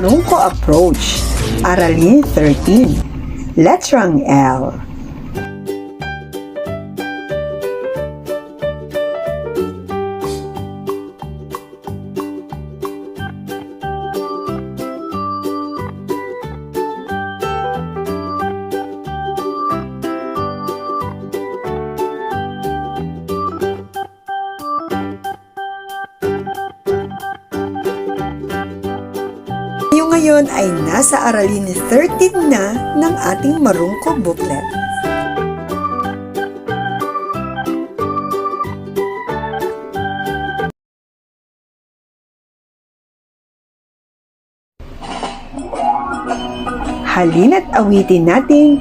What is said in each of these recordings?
Marungko Approach, Aralin 13, Letrang L. ngayon ay nasa aralin 13 na ng ating Marungko booklet. Halina't awitin natin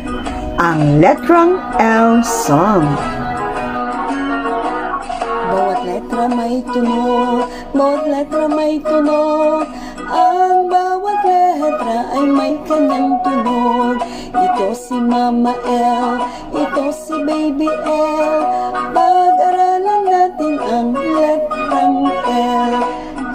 ang Letrang L Song. Bawat letra may tunog, bawat letra may tunog ay may kanyang tunog Ito si Mama L, ito si Baby L. Pag-aralan natin ang letrang L.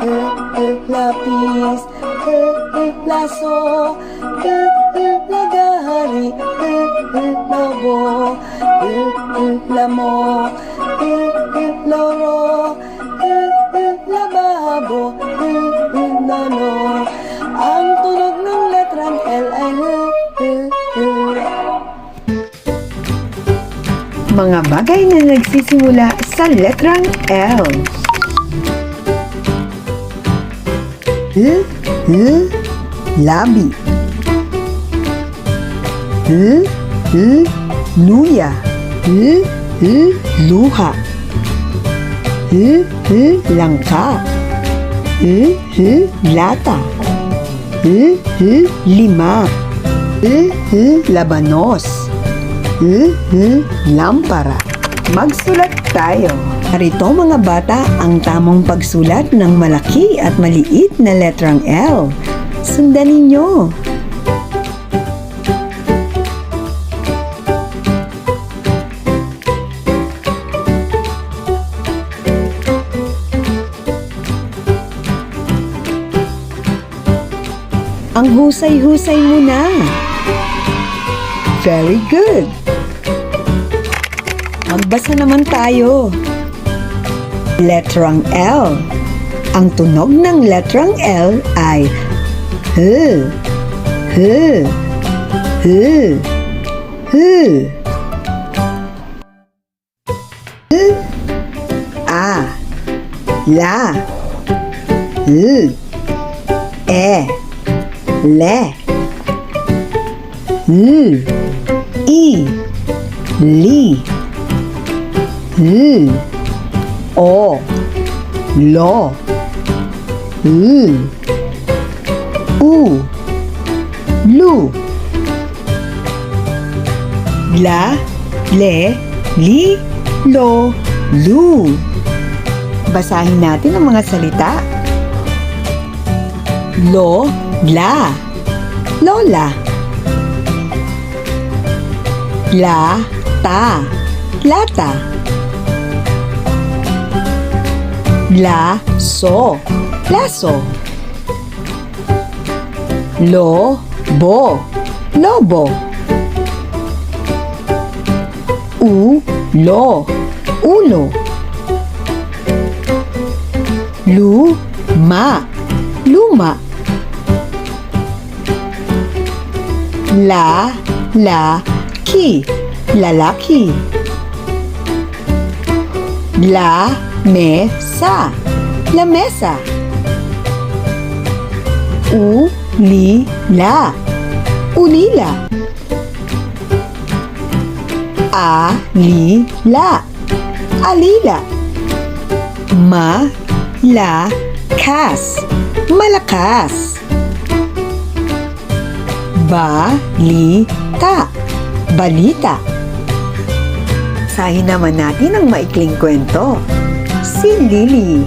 L, L, lapis, L, L, laso L, L, lagahari, L, L, lobo L, L, lamok L, L, loro L, L, lababo L, L, lolo Mga bagay na nagsisimula sa letrang L. L, L, labi. L, L, luya. L, L, luha. L, L, langka. L, L, lata. L, L, lima. L, L, labanos. L, lampara. Magsulat tayo. Narito mga bata ang tamang pagsulat ng malaki at maliit na letrang L. Sundan ninyo. Ang husay-husay mo na. Very good. Magbasa naman tayo. Letrang L. Ang tunog ng letrang L ay H, H, H, H. H, A, La, L, E, Le, L, I, Li, L, O, Lo, L, U, Lu, La, Le, Li, Lo, Lu. Basahin natin ang mga salita. Lo, la, lola. La, ta, lata. La, so, laso. Lo, bo, lobo. U, lo, ulo. Lu, ma, luma. La, la, ki, lalaki. La, me, sa, lamesa. U, li, la, ulila. A, li, la, alila. Ma, la, kas, malakas. Balita. Balita. Sahin naman natin ang maikling kwento. Si Lily.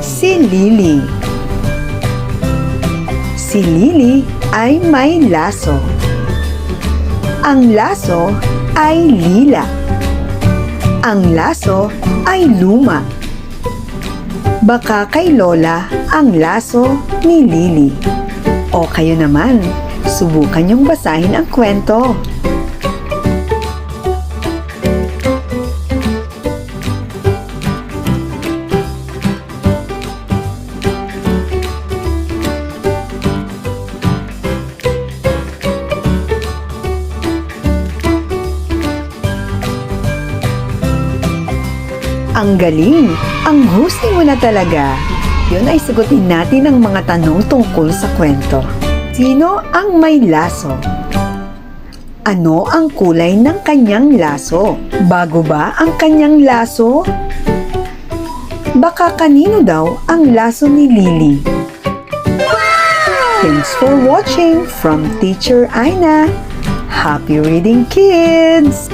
Si Lily. Si Lily ay may laso. Ang laso ay lila. Ang laso ay luma. Baka kay Lola ang laso ni Lily? O kayo naman, subukan niyong basahin ang kwento. Ang galing! Ang husay mo na talaga! Yun ay sagutin natin ang mga tanong tungkol sa kwento. Sino ang may laso? Ano ang kulay ng kanyang laso? Bago ba ang kanyang laso? Baka kanino daw ang laso ni Lily? Thanks for watching from Teacher Aina. Happy reading, kids!